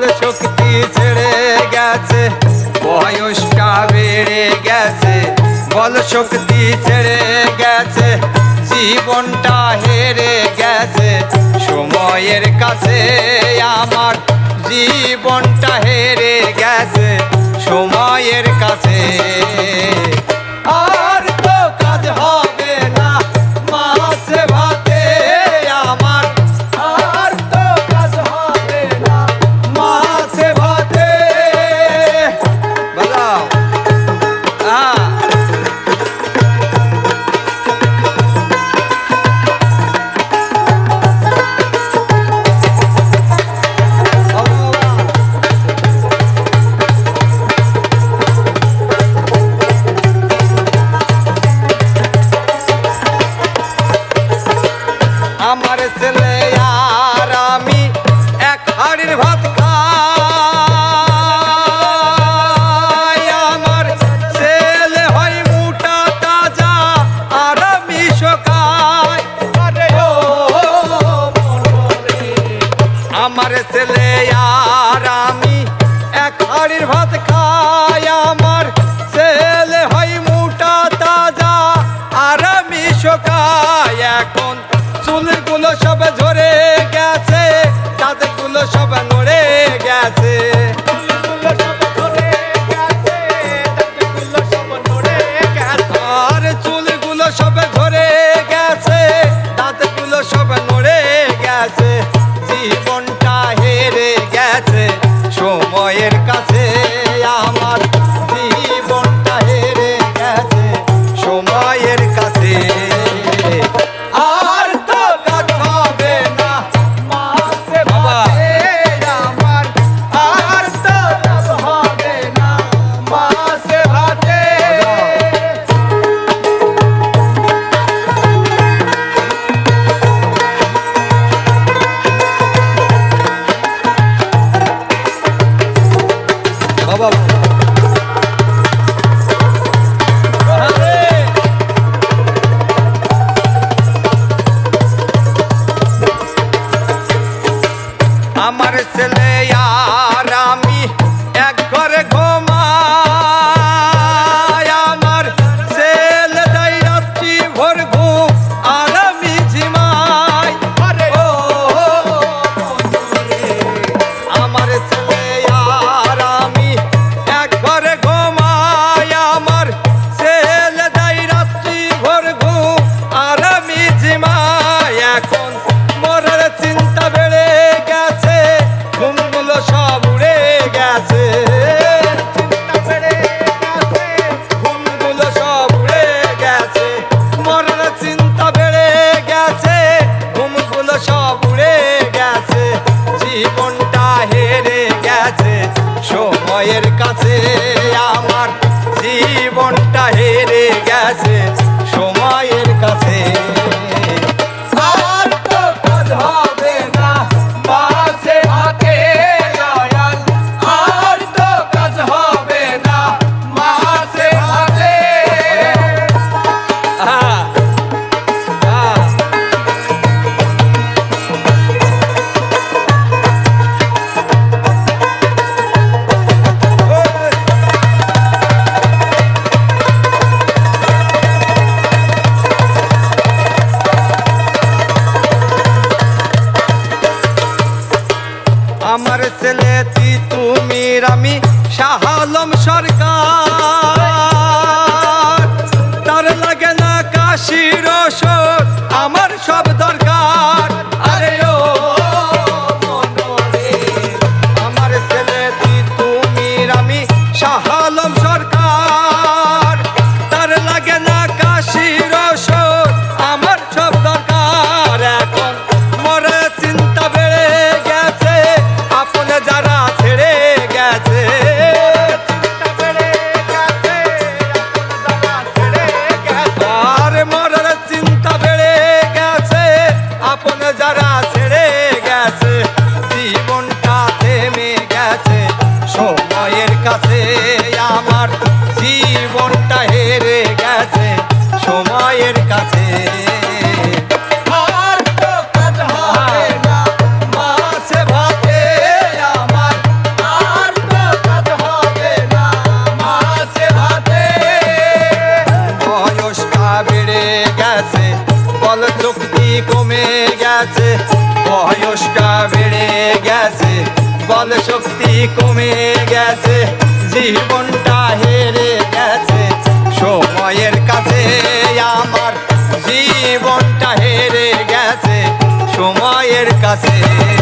সকল শক্তি ছেড়ে গেছে বয়সটা বেড়ে গেছে, বল শক্তি ছেড়ে গেছে, জীবনটা হেরে গেছে, সময়ের কাছে আমার জীবনটা হেরে গেছে। আর আমি এক হাড়ির ভাত খাই, আমার ছেলে হয় মোটা তাজা, আর আমি শোকাই। এখন চুলগুলো সব ঝরে গেছে, দাঁতগুলো সব নড়ে গেছে। সব celebrate. আমার ছেলে তুই তুমি আমি শাহ আলম সরকার। তার লাগে না কাশির আমার শব্দ কাছে। কমে গেছে। বয়সটা বেড়ে গেছে বল শক্তি কমে গেছে। জীবনটা হেরে গেছে সময় কাছে